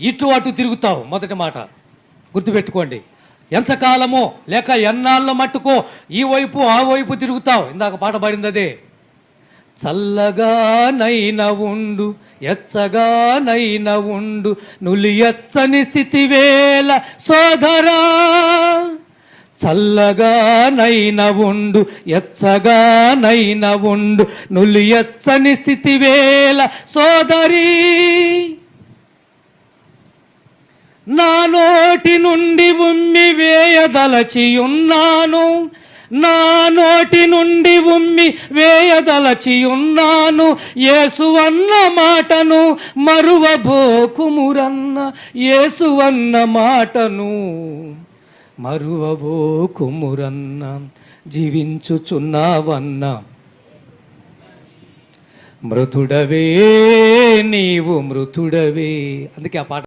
ఇటు అటు తిరుగుతావు. మొదటి మాట గుర్తుపెట్టుకోండి. ఎంతకాలమో లేక ఎన్నాళ్ళ మట్టుకో ఈ వైపు ఆ వైపు తిరుగుతావు. ఇందాక పాట పాడింది అదే చల్లగానైన ఉండు ఎచ్చగానైన ఉండు నులి ఎచ్చని స్థితి వేళ సోదరా. చల్లగానైన ఉండు ఎచ్చగానైన ఉండు నులి ఎచ్చని స్థితి వేళ సోదరి. నా నోటి నుండి ఉమ్మి వేయదలచి ఉన్నాను నా నోటి నుండి ఉమ్మి వేయదలచి ఉన్నాను ఏసువన్న మాటను మరువబోకుమురన్న ఏసువన్న మాటను మరువబోకుమురన్న జీవించుచున్నావన్న. మృతుడవే నీవు మృతుడవే. అందుకే ఆ పాట